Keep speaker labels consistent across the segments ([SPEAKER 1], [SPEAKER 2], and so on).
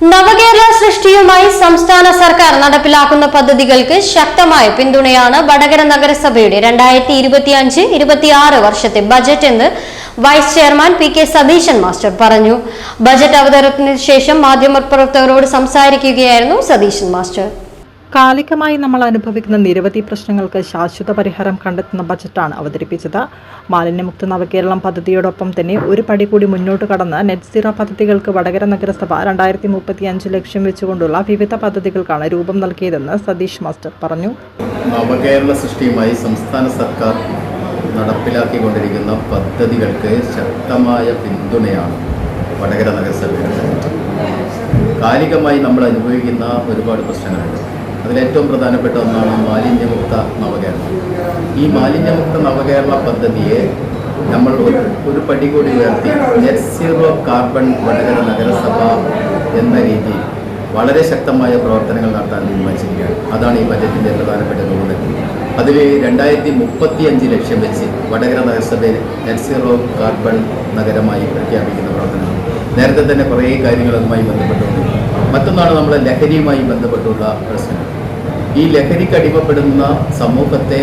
[SPEAKER 1] നവകേരള സൃഷ്ടിയുമായി സംസ്ഥാന സർക്കാർ നടപ്പിലാക്കുന്ന പദ്ധതികൾക്ക് ശക്തമായ പിന്തുണയാണ് വടകര നഗരസഭയുടെ രണ്ടായിരത്തി ഇരുപത്തിയഞ്ച് ഇരുപത്തിയാറ് വർഷത്തെ ബജറ്റ് എന്ന് vice chairman P K Satheesan master പറഞ്ഞു. ബജറ്റ് അവതരണത്തിന് ശേഷം മാധ്യമപ്രവർത്തകരോട് സംസാരിക്കുകയായിരുന്നു സതീശൻ മാസ്റ്റർ.
[SPEAKER 2] കാലികമായി നമ്മൾ അനുഭവിക്കുന്ന നിരവധി പ്രശ്നങ്ങൾക്ക് ശാശ്വത പരിഹാരം കണ്ടെത്തുന്ന ബജറ്റാണ് അവതരിപ്പിച്ചത്. മാലിന്യമുക്ത നവകേരളം പദ്ധതിയോടൊപ്പം തന്നെ ഒരു പടി കൂടി മുന്നോട്ട് കടന്ന് നെറ്റ് സീറോ പദ്ധതികൾക്ക് വടകര നഗരസഭ രണ്ടായിരത്തി മുപ്പത്തി അഞ്ച് ലക്ഷ്യം വെച്ചുകൊണ്ടുള്ള വിവിധ പദ്ധതികൾക്കാണ് രൂപം നൽകിയതെന്ന് സതീഷ് മാസ്റ്റർ പറഞ്ഞു.
[SPEAKER 3] നവകേരള സൃഷ്ടിയുമായി സംസ്ഥാന സർക്കാർ നടപ്പിലാക്കിക്കൊണ്ടിരിക്കുന്ന പദ്ധതികൾക്ക് ശക്തമായ പിന്തുണയാണ് വടകര നഗരസഭയുടെ. കാലികമായി നമ്മൾ അനുഭവിക്കുന്ന ഒരുപാട് പ്രശ്നങ്ങളുണ്ട്. അതിലേറ്റവും പ്രധാനപ്പെട്ട ഒന്നാണ് മാലിന്യമുക്ത നവകേരളം. ഈ മാലിന്യമുക്ത നവകേരള പദ്ധതിയെ നമ്മൾ ഒരു- പടി കൂടി ഉയർത്തി നെറ്റ് സീറോ കാർബൺ വടകര നഗരസഭ എന്ന രീതിയിൽ വളരെ ശക്തമായ പ്രവർത്തനങ്ങൾ നടത്താൻ തീരുമാനിച്ചിരിക്കുകയാണ്. അതാണ് ഈ ബജറ്റിന്റെ പ്രധാനപ്പെട്ട ഗുണം അതിൽ രണ്ടായിരത്തി മുപ്പത്തി അഞ്ച് ലക്ഷ്യം വെച്ച് വടകര നഗരസഭയിൽ നെറ്റ് സീറോ കാർബൺ നഗരമായി പ്രഖ്യാപിക്കുന്ന പ്രവർത്തനങ്ങൾ നേരത്തെ തന്നെ കുറേ കാര്യങ്ങൾ അതുമായി ബന്ധപ്പെട്ടുകൊണ്ട്. മറ്റൊന്നാണ് നമ്മുടെ ലഹരിയുമായി ബന്ധപ്പെട്ടുള്ള പ്രശ്നം ഈ ലഹരിക്ക് അടിമപ്പെടുന്ന സമൂഹത്തെ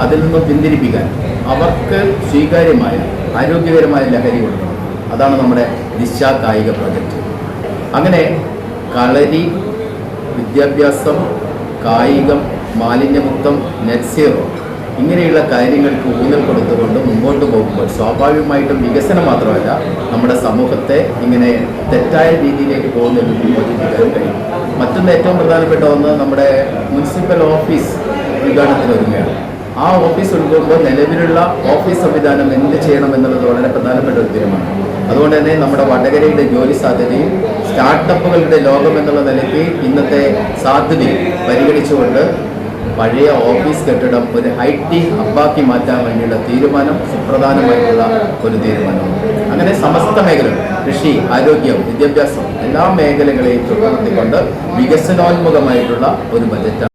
[SPEAKER 3] അതിൽ നിന്നും പിന്തിരിപ്പിക്കാൻ അവർക്ക് സ്വീകാര്യമായ ആരോഗ്യകരമായ ലഹരി കൊടുക്കണം. അതാണ് നമ്മുടെ ദിശ കായിക പ്രോജക്റ്റ്. അങ്ങനെ കളരി വിദ്യാഭ്യാസം കായികം മാലിന്യമുക്തം നെറ്റ് സീറോ ഇങ്ങനെയുള്ള കാര്യങ്ങൾക്ക് ഊന്നൽ കൊടുത്തുകൊണ്ട് മുമ്പോട്ട് പോകുമ്പോൾ സ്വാഭാവികമായിട്ടും വികസനം മാത്രമല്ല നമ്മുടെ സമൂഹത്തെ ഇങ്ങനെ തെറ്റായ രീതിയിലേക്ക് പോകുന്നതിൽ കഴിയും. മറ്റൊന്ന് ഏറ്റവും പ്രധാനപ്പെട്ട ഒന്ന് നമ്മുടെ മുനിസിപ്പൽ ഓഫീസ് ഉദ്ഘാടനത്തിന് ഒരുങ്ങുകയാണ്. ആ ഓഫീസ് ഉൾക്കൊള്ളുമ്പോൾ നിലവിലുള്ള ഓഫീസ് സംവിധാനം എന്ത് ചെയ്യണം എന്നുള്ളത് വളരെ പ്രധാനപ്പെട്ട ഒരു തീരുമാനം. അതുകൊണ്ട് തന്നെ നമ്മുടെ വടകരയുടെ ജോലി സാധ്യതയും സ്റ്റാർട്ടപ്പുകളുടെ ലോകം എന്നുള്ള നിലയ്ക്ക് ഇന്നത്തെ സാധ്യതയും പരിഗണിച്ചുകൊണ്ട് പഴയ ഓഫീസ് കെട്ടിടം ഒരു ഐ ടി ഹബ്ബാക്കി മാറ്റാൻ വേണ്ടിയുള്ള തീരുമാനം സുപ്രധാനമായിട്ടുള്ള ഒരു തീരുമാനമാണ്. അങ്ങനെ സമസ്ത മേഖലകൾ കൃഷി ആരോഗ്യം വിദ്യാഭ്യാസം എല്ലാ മേഖലകളെയും തുടർത്തിക്കൊണ്ട് വികസനോന്മുഖമായിട്ടുള്ള ഒരു ബജറ്റാണ്